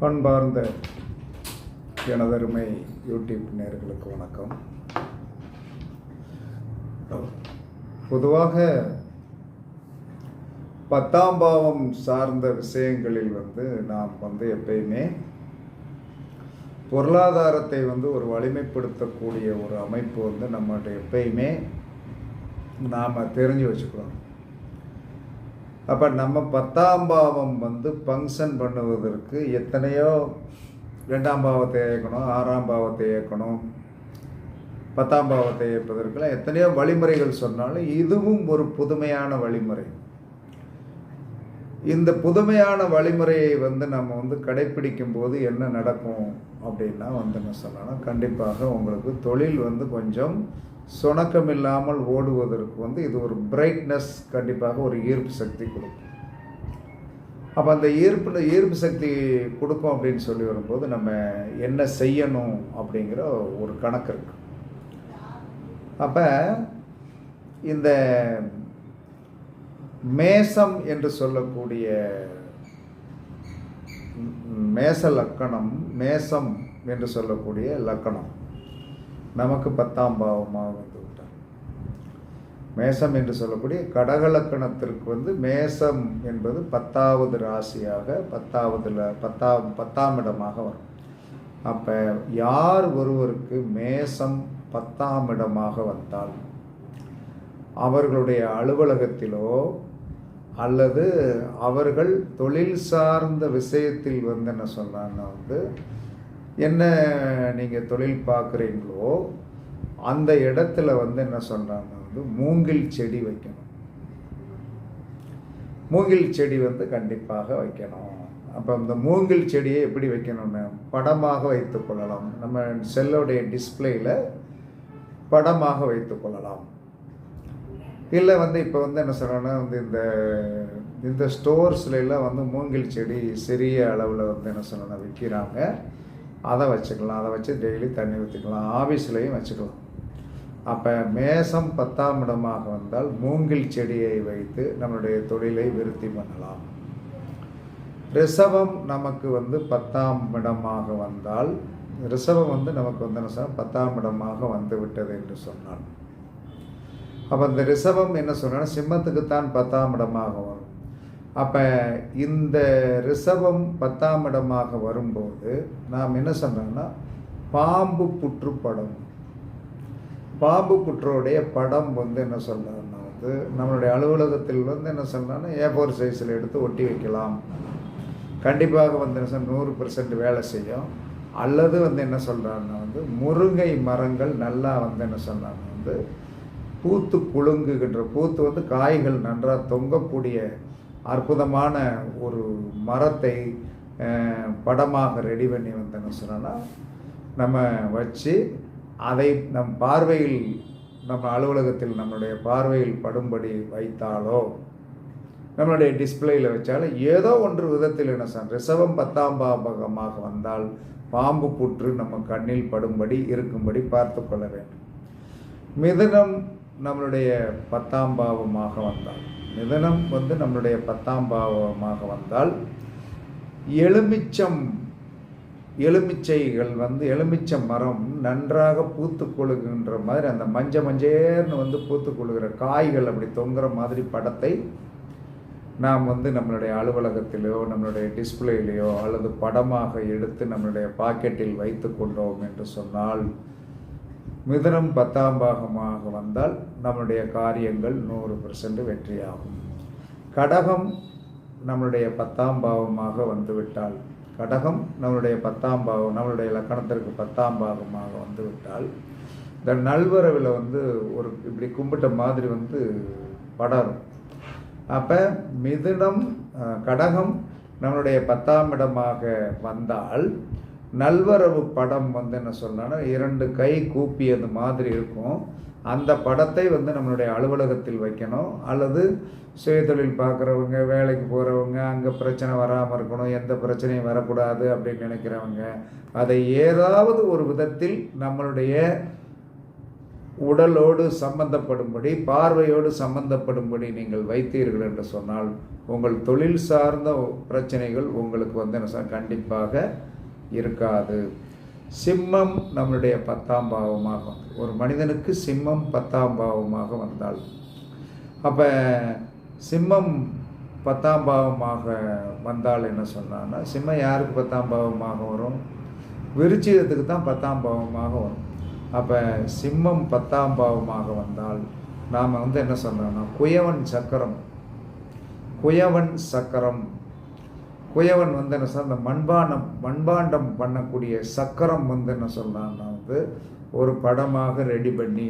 பண்பார்ந்த எனதருமை யூடியூப் நேர்களுக்கு வணக்கம். பொதுவாக பத்தாம் பாவம் சார்ந்த விஷயங்களில் வந்து நாம் வந்து எப்பயுமே பொருளாதாரத்தை வந்து ஒரு வலிமைப்படுத்தக்கூடிய ஒரு அமைப்பு வந்து நம்மகிட்ட எப்பயுமே நாம் தெரிஞ்சு வச்சுக்கிறோம் அப்போ நம்ம பத்தாம் பாவம் வந்து ஃபங்க்ஷன் பண்ணுவதற்கு எத்தனையோ ரெண்டாம் பாவத்தை இயக்கணும் ஆறாம் பாவத்தை இயக்கணும் பத்தாம் பாவத்தை இயப்பதற்கெல்லாம் எத்தனையோ வழிமுறைகள் சொன்னாலும் இதுவும் ஒரு புதுமையான வழிமுறை. இந்த புதுமையான வழிமுறையை வந்து நம்ம வந்து கடைப்பிடிக்கும் போது என்ன நடக்கும் அப்படின்னா வந்து என்ன சொல்லலாம் கண்டிப்பாக உங்களுக்கு தொழில் வந்து கொஞ்சம் சுணக்கம் இல்லாமல் ஓடுவதற்கு வந்து இது ஒரு பிரைட்னஸ் கண்டிப்பாக ஒரு ஈர்ப்பு சக்தி கொடுக்கும். அப்போ அந்த ஈர்ப்பு ஈர்ப்பு சக்தி கொடுக்கும் அப்படின்னு சொல்லி வரும்போது நம்ம என்ன செய்யணும் அப்படிங்கிற ஒரு கணக்கு இருக்கு. அப்போ இந்த மேசம் என்று சொல்லக்கூடிய மேச லக்கணம் மேசம் என்று சொல்லக்கூடிய லக்கணம். நமக்கு பத்தாம் பாவமாக வந்து விட்டார். மேசம் என்று சொல்லக்கூடிய கடகலக்கணத்திற்கு வந்து மேசம் என்பது பத்தாவது ராசியாக பத்தாவதுல பத்தாம் பத்தாம் இடமாக வரும். அப்போ யார் ஒருவருக்கு மேசம் பத்தாம் இடமாக வந்தால் அவர்களுடைய அலுவலகத்திலோ அல்லது அவர்கள் தொழில் சார்ந்த விஷயத்தில் வந்து என்ன சொல்கிறாங்கன்னா வந்து என்ன நீங்கள் தொழில் பார்க்குறீங்களோ அந்த இடத்துல வந்து என்ன சொல்கிறாங்க வந்து மூங்கில் செடி வைக்கணும். மூங்கில் செடி வந்து கண்டிப்பாக வைக்கணும். அப்போ இந்த மூங்கில் செடியை எப்படி வைக்கணும்னு? படமாக வைத்துக் கொள்ளலாம். நம்ம செல்லுடைய டிஸ்பிளேயில் படமாக வைத்துக் கொள்ளலாம். இல்லை வந்து இப்போ வந்து என்ன சொல்கிறேன்னா வந்து இந்த இந்த ஸ்டோர்ஸ்லாம் வந்து மூங்கில் செடி சிறிய அளவில் வந்து என்ன சொல்லணும் விற்கிறாங்க அதை வச்சுக்கலாம் அதை வச்சு டெய்லி தண்ணி ஊற்றிக்கலாம் ஆஃபீஸ்லேயும் வச்சுக்கலாம். அப்போ மேசம் பத்தாம் இடமாக வந்தால் மூங்கில் செடியை வைத்து நம்மளுடைய தொழிலை விருத்தி பண்ணலாம். ரிசவம் நமக்கு வந்து பத்தாம் இடமாக வந்தால் ரிசவம் வந்து நமக்கு வந்து என்ன சொன்னால் பத்தாம் இடமாக வந்து விட்டது என்று சொன்னான் அப்போ இந்த ரிசவம் என்ன சொன்னால் சிம்மத்துக்குத்தான் பத்தாம் இடமாக வரும். அப்போ இந்த ரிசவம் பத்தாம் இடமாக வரும்போது நாம் என்ன சொன்னோம்னா பாம்பு புற்று படம் பாம்பு புற்றுடைய படம் வந்து என்ன சொல்கிறோம்னா வந்து நம்மளுடைய அலுவலகத்தில் வந்து என்ன சொல்லலாம்னா ஏ ஃபோர் சைஸில் எடுத்து ஒட்டி வைக்கலாம். கண்டிப்பாக வந்து என்ன சொல் நூறு பெர்சன்ட் வேலை செய்யும். அல்லது வந்து என்ன சொல்கிறாங்கன்னா வந்து முருங்கை மரங்கள் நல்லா வந்து என்ன சொல்கிறாங்கன்னா வந்து பூத்து குலுங்குகின்ற பூத்து வந்து காய்கள் நன்றாக தொங்கக்கூடிய அற்புதமான ஒரு மரத்தை படமாக ரெடி பண்ணி வந்தேன்னு என்ன சொன்னோன்னா நம்ம வச்சு அதை நம் பார்வையில் நம்ம அலுவலகத்தில் நம்மளுடைய பார்வையில் படும்படி வைத்தாலோ நம்மளுடைய டிஸ்பிளேயில் வச்சாலும் ஏதோ ஒன்று விதத்தில் என்ன சார் ரிசவம் பத்தாம் பாபகமாக வந்தால் பாம்பு புற்று நம்ம கண்ணில் படும்படி இருக்கும்படி பார்த்து கொள்ள வேண்டும். மிதுனம் நம்மளுடைய பத்தாம் பாவமாக வந்தால். மிதனம் வந்து நம்மளுடைய பத்தாம் பாவமாக வந்தால் எலுமிச்சம் எலுமிச்சைகள் வந்து எலுமிச்ச மரம் நன்றாக பூத்து கொழுகின்ற மாதிரி அந்த மஞ்ச மஞ்சேர்னு வந்து பூத்து கொழுகிற காய்கள் அப்படி தொங்குற மாதிரி படத்தை நாம் வந்து நம்மளுடைய அலுவலகத்திலோ நம்மளுடைய டிஸ்பிளேலேயோ அல்லது படமாக எடுத்து நம்மளுடைய பாக்கெட்டில் வைத்து கொண்டோம் என்று சொன்னால் மிதனம் பத்தாம் பாகமாக வந்தால் நம்மளுடைய காரியங்கள் நூறு பர்சன்ட் வெற்றியாகும். கடகம் நம்மளுடைய பத்தாம் பாவமாக வந்துவிட்டால் கடகம் நம்மளுடைய பத்தாம் பாவம் நம்மளுடைய லக்கணத்திற்கு பத்தாம் பாகமாக வந்துவிட்டால் இந்த நல்வரவில் வந்து ஒரு இப்படி கும்பிட்ட மாதிரி வந்து படரும். அப்போ மிதுனம் கடகம் நம்மளுடைய பத்தாம் இடமாக வந்தால் நல்வரவு படம் வந்து என்ன சொன்னால் இரண்டு கை கூப்பியது மாதிரி இருக்கும். அந்த படத்தை வந்து நம்மளுடைய அலுவலகத்தில் வைக்கணும். அல்லது சுயதொழில் பார்க்குறவங்க வேலைக்கு போகிறவங்க அங்கே பிரச்சனை வராமல் இருக்கணும் எந்த பிரச்சனையும் வரக்கூடாது அப்படின்னு நினைக்கிறவங்க அதை ஏதாவது ஒரு விதத்தில் நம்மளுடைய உடலோடு சம்பந்தப்படும்படி பார்வையோடு சம்பந்தப்படும்படி நீங்கள் வைத்தீர்கள் என்று சொன்னால் உங்கள் தொழில் சார்ந்த பிரச்சனைகள் உங்களுக்கு வந்து என்ன கண்டிப்பாக இருக்காது. சிம்மம் நம்மளுடைய பத்தாம் பாவமாக வந்து ஒரு மனிதனுக்கு சிம்மம் பத்தாம் பாவமாக வந்தால் அப்போ சிம்மம் பத்தாம் பாவமாக வந்தால் என்ன சொன்னான்னா சிம்மம் யாருக்கு பத்தாம் பாவமாக வரும்? விருச்சிகத்துக்கு தான் பத்தாம் பாவமாக வரும். அப்போ சிம்மம் பத்தாம் பாவமாக வந்தால் நாம் வந்து என்ன சொல்கிறோம்னா குயவன் சக்கரம் குயவன் சக்கரம் குயவன் வந்து என்ன சொன்னால் அந்த மண்பாண்டம் மண்பாண்டம் பண்ணக்கூடிய சக்கரம் வந்து என்ன சொன்னான்னா வந்து ஒரு படமாக ரெடி பண்ணி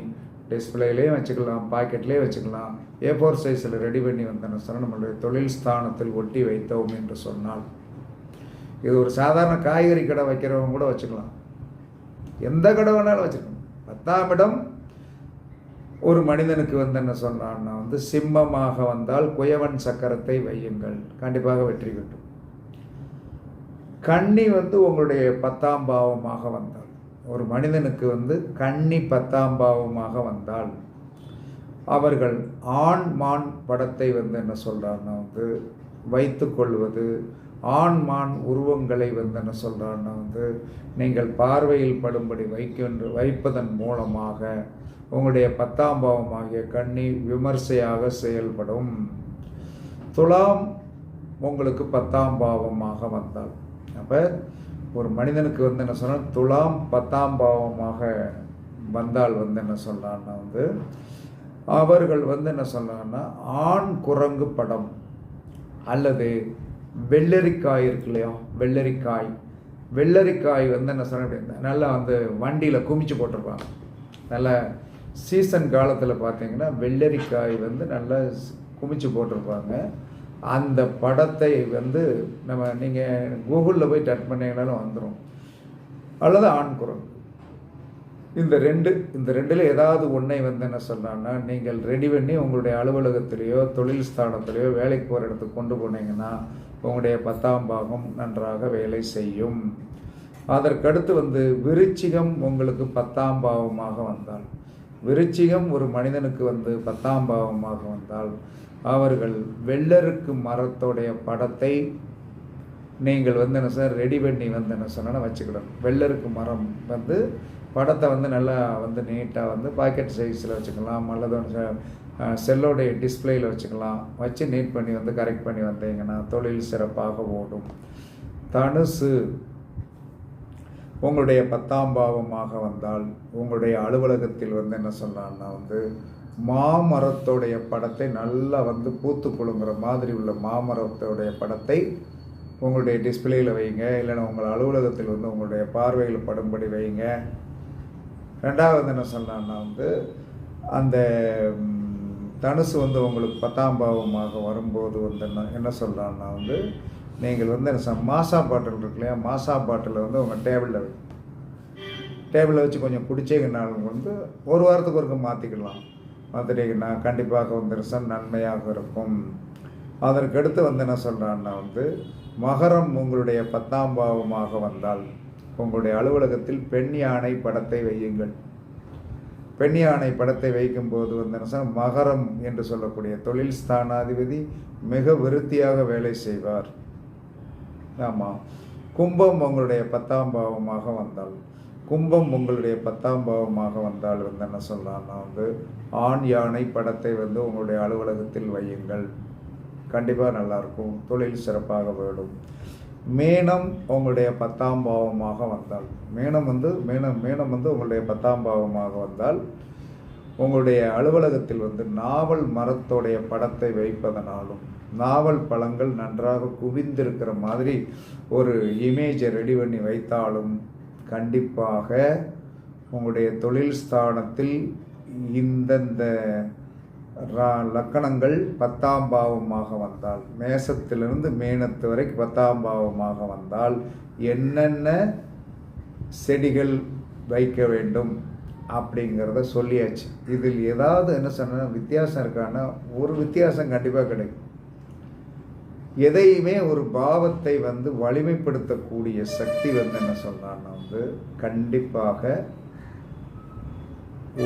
டிஸ்பிளேலேயும் வச்சுக்கலாம் பாக்கெட்லேயே வச்சுக்கலாம் ஏ ஃபோர் சைஸில் ரெடி பண்ணி வந்து என்ன சொன்னால் நம்மளுடைய தொழில் ஸ்தானத்தில் ஒட்டி வைத்தோம் என்று சொன்னால் இது ஒரு சாதாரண காய்கறி கடை வைக்கிறவங்க கூட வச்சுக்கலாம். எந்த கடை வேணாலும் வச்சுக்கலாம். பத்தாம் இடம் ஒரு மனிதனுக்கு வந்து என்ன சொன்னான்னா வந்து சிம்மமாக வந்தால் குயவன் சக்கரத்தை வையுங்கள். கண்டிப்பாக வெற்றி கிட்டும். கன்னி வந்து உங்களுடைய பத்தாம் பாவமாக வந்தால். ஒரு மனிதனுக்கு வந்து கன்னி பத்தாம் பாவமாக வந்தால் அவர்கள் ஆண் மான் படத்தை வந்து என்ன சொல்கிறான்னா வந்து வைத்து கொள்வது ஆண் மான் உருவங்களை வந்து என்ன சொல்கிறான்னா வந்து நீங்கள் பார்வையில் படும்படி வைக்கின்ற வைப்பதன் மூலமாக உங்களுடைய பத்தாம் பாவமாகிய கன்னி விமர்சையாக செயல்படும். துலாம் உங்களுக்கு பத்தாம் பாவமாக வந்தால். அப்போ ஒரு மனிதனுக்கு வந்து என்ன சொன்னால் துலாம் பத்தாம் பாவமாக வந்தால் வந்து என்ன சொல்லலான்னா வந்து அவர்கள் வந்து என்ன சொல்லலான்னா ஆண் குரங்கு படம் அல்லது வெள்ளரிக்காய் இருக்கு இல்லையா வெள்ளரிக்காய். வெள்ளரிக்காய் வந்து என்ன சொன்ன நல்லா வந்து வண்டியில் குமிச்சு போட்டிருப்பாங்க. நல்ல சீசன் காலத்தில் பார்த்தீங்கன்னா வெள்ளரிக்காய் வந்து நல்லா குமிச்சு போட்டிருப்பாங்க. அந்த படத்தை வந்து நம்ம நீங்கள் கூகுளில் போய் டச் பண்ணிங்கனாலும் வந்துடும் அல்லது ஆண் குரல். இந்த ரெண்டு இந்த ரெண்டில் ஏதாவது ஒன்றை வந்து என்ன சொன்னான்னா நீங்கள் ரெடி பண்ணி உங்களுடைய அலுவலகத்திலேயோ தொழில் ஸ்தானத்திலேயோ வேலைக்கு போகிற இடத்துக்கு கொண்டு போனீங்கன்னா உங்களுடைய பத்தாம் பாகம் நன்றாக வேலை செய்யும். அதற்கடுத்து வந்து விருச்சிகம் உங்களுக்கு பத்தாம் பாவமாக வந்தால். விருச்சிகம் ஒரு மனிதனுக்கு வந்து பத்தாம் பாவமாக வந்தால் அவர்கள் வெள்ளருக்கு மரத்தோடைய படத்தை நீங்கள் வந்து என்ன சார் ரெடி பண்ணி வந்து என்ன சொன்னால் வச்சுக்கிடணும். வெள்ளருக்கு மரம் வந்து படத்தை வந்து நல்லா வந்து நீட்டாக வந்து பாக்கெட் சைஸில் வச்சுக்கலாம். அல்லது செல்லோடைய டிஸ்பிளேயில் வச்சுக்கலாம். வச்சு நீட் பண்ணி வந்து கரெக்ட் பண்ணி வந்தீங்கன்னா தொழில் சிறப்பாக ஓடும். தனுசு உங்களுடைய பத்தாம் பாவமாக வந்தால் உங்களுடைய அலுவலகத்தில் வந்து என்ன சொன்னான்னா வந்து மாமரத்தோடைய படத்தை நல்லா வந்து பூத்து குழுங்குற மாதிரி உள்ள மாமரத்தோடைய படத்தை உங்களுடைய டிஸ்பிளேயில் வைங்க. இல்லைன்னா உங்கள் அலுவலகத்தில் வந்து உங்களுடைய பார்வையில் படும்படி வைங்க. ரெண்டாவது என்ன சொன்னான்னா வந்து அந்த தனுசு வந்து உங்களுக்கு பத்தாம் பாவமாக வரும்போது வந்து என்ன என்ன சொல்லலான்னா வந்து நீங்கள் வந்து என்ன மாசா பாட்டில் இருக்கு இல்லையா? மாசா பாட்டில் வந்து உங்கள் டேபிளில் டேபிளில் வச்சு கொஞ்சம் குடிச்சேங்கனாலும் வந்து ஒரு வாரத்துக்கு ஒருக்க மாற்றிக்கலாம் மாற்றிட்டீங்கன்னா கண்டிப்பாக வந்து ரிசன் நன்மையாக இருக்கும். அதற்கடுத்து வந்து என்ன சொல்கிறான்னா வந்து மகரம் உங்களுடைய பத்தாம் பாவமாக வந்தால் உங்களுடைய அலுவலகத்தில் பெண் யானை படத்தை வையுங்கள். பெண் யானை படத்தை வைக்கும்போது வந்து என்ன சொன்னால் மகரம் என்று சொல்லக்கூடிய தொழில் ஸ்தானாதிபதி மிக விருத்தியாக வேலை செய்வார். ஆமாம் கும்பம் உங்களுடைய பத்தாம் பாவமாக வந்தால் கும்பம் உங்களுடைய பத்தாம் பாவமாக வந்தால் வந்து என்ன சொல்லலாம்னா வந்து ஆண் யானை படத்தை வந்து உங்களுடைய அலுவலகத்தில் வையுங்கள். கண்டிப்பாக நல்லாயிருக்கும். தொழில் சிறப்பாக போயிடும். மேனம் உங்களுடைய பத்தாம் பாவமாக வந்தால் மேனம் வந்து மேனம் மேனம் வந்து உங்களுடைய பத்தாம் பாவமாக வந்தால் உங்களுடைய அலுவலகத்தில் வந்து நாவல் மரத்தோடைய படத்தை வைப்பதனாலும் நாவல் பழங்கள் நன்றாக குவிந்திருக்கிற மாதிரி ஒரு இமேஜை ரெடி பண்ணி வைத்தாலும் கண்டிப்பாக உங்களுடைய தொழில் ஸ்தானத்தில் இந்தந்த லக்கணங்கள் பத்தாம் பாவமாக வந்தால் மேசத்திலிருந்து மேனத்து வரைக்கும் பத்தாம் பாவமாக வந்தால் என்னென்ன செடிகள் வைக்க வேண்டும் அப்படிங்கிறத சொல்லியாச்சு. இதில் ஏதாவது என்ன சொன்னால் வித்தியாசம் இருக்கான்னா ஒரு வித்தியாசம் கண்டிப்பாக கிடைக்கும். எதையுமே ஒரு பாவத்தை வந்து வலிமைப்படுத்தக்கூடிய சக்தி வந்து என்ன சொன்னான்னா வந்து கண்டிப்பாக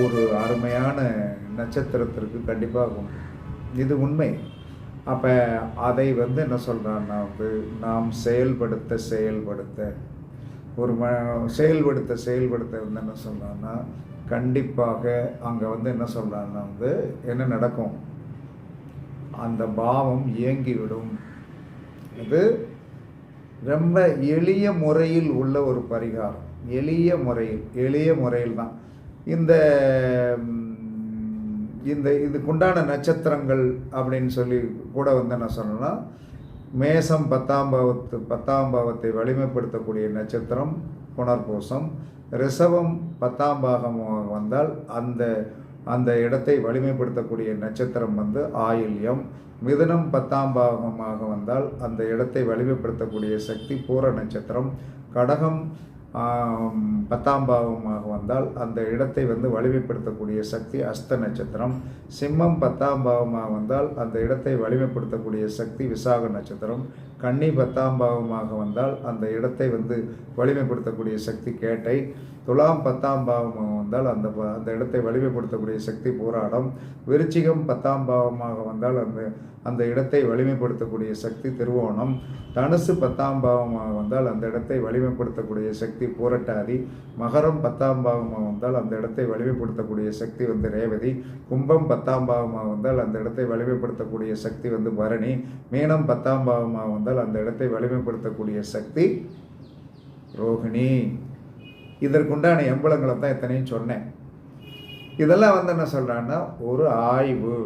ஒரு அருமையான நட்சத்திரத்திற்கு கண்டிப்பாக உண்டு. இது உண்மை. அப்போ அதை வந்து என்ன சொல்கிறான்னா வந்து நாம் செயல்படுத்த செயல்படுத்த ஒரு ம செயல்படுத்த செயல்படுத்த வந்து என்ன சொல்கிறான்னா கண்டிப்பாக அங்கே வந்து என்ன சொல்கிறான்னா வந்து என்ன நடக்கும்? அந்த பாவம் இயங்கிவிடும். இது ரொம்ப எளிய முறையில் உள்ள ஒரு பரிகாரம். எளிய முறையில் எளிய முறையில் தான். இந்த இந்த இதுக்குண்டான நட்சத்திரங்கள் அப்படின்னு சொல்லி கூட வந்து என்ன சொல்லணும்னா மேசம் பத்தாம் பாவத்து பத்தாம் பாவத்தை வலிமைப்படுத்தக்கூடிய நட்சத்திரம் புனர்பூசம். ரிசவம் பத்தாம் பாகம் வந்தால் அந்த அந்த இடத்தை வலிமைப்படுத்தக்கூடிய நட்சத்திரம் வந்து ஆயில்யம். மிதனம் பத்தாம் பாகமாக வந்தால் அந்த இடத்தை வலிமைப்படுத்தக்கூடிய சக்தி பூர நட்சத்திரம். கடகம் பத்தாம் பாவமாக வந்தால் அந்த இடத்தை வந்து வலிமைப்படுத்தக்கூடிய சக்தி அஸ்த நட்சத்திரம். சிம்மம் பத்தாம் பாவமாக வந்தால் அந்த இடத்தை வலிமைப்படுத்தக்கூடிய சக்தி விசாக நட்சத்திரம். கன்னி பத்தாம் பாவமாக வந்தால் அந்த இடத்தை வந்து வலிமைப்படுத்தக்கூடிய சக்தி கேட்டை. துலாம் பத்தாம் பாவமாக வந்தால் அந்த ப- அந்த இடத்தை வலிமைப்படுத்தக்கூடிய சக்தி போராடம் விருச்சிகம் பத்தாம் பாவமாக வந்தால் அந்த அந்த இடத்தை வலிமைப்படுத்தக்கூடிய சக்தி திருவோணம் தனுசு பத்தாம் பாவமாக வந்தால் அந்த இடத்தை வலிமைப்படுத்தக்கூடிய சக்தி பூரட்டாதி மகரம் பத்தாம் பாவமாக வந்தால் அந்த இடத்தை வலிமைப்படுத்தக்கூடிய சக்தி வந்து ரேவதி கும்பம் பத்தாம் பாவமாக வந்தால் அந்த இடத்தை வலிமைப்படுத்தக்கூடிய சக்தி வந்து பரணி மீனம் பத்தாம் பாவமாக வந்தால் அந்த இடத்தை வலிமைப்படுத்தக்கூடிய சக்தி ரோகிணி. இதற்குண்டான எம்பளங்களை தான் எத்தனையும் சொன்னேன். இதெல்லாம் வந்து என்ன சொல்கிறான்னா ஒரு ஆய்வு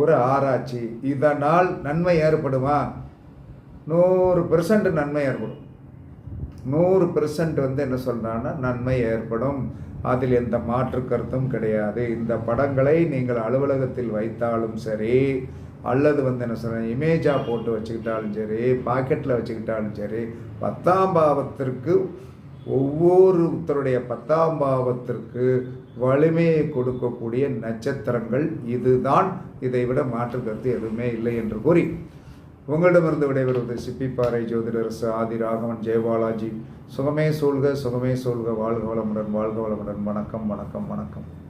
ஒரு ஆராய்ச்சி இதனால் நன்மை ஏற்படுமா? நூறு பெர்சன்ட் நன்மை ஏற்படும். நூறு பெர்சன்ட் வந்து என்ன சொல்கிறான்னா நன்மை ஏற்படும். அதில் எந்த மாற்று கருத்தும் கிடையாது. இந்த படங்களை நீங்கள் அலுவலகத்தில் வைத்தாலும் சரி அல்லது வந்து என்ன சொல்கிறேன் இமேஜாக போட்டு வச்சுக்கிட்டாலும் சரி பாக்கெட்டில் வச்சுக்கிட்டாலும் சரி பத்தாம் பாவத்திற்கு ஒவ்வொருத்தருடைய பத்தாம் பாவத்திற்கு வலிமையை கொடுக்கக்கூடிய நட்சத்திரங்கள் இதுதான். இதை விட மாற்று கருத்து எதுவுமே இல்லை என்று கூறி உங்களிடமிருந்து விடைபெறுவது சிப்பிப்பாறை ஜோதிடரசு ஆதி ராகவன் ஜெயபாலாஜி சுகமே சூழ்க சுகமே சூழ்க. வாழ்க வளமுடன் வாழ்க வளமுடன். வணக்கம் வணக்கம் வணக்கம்.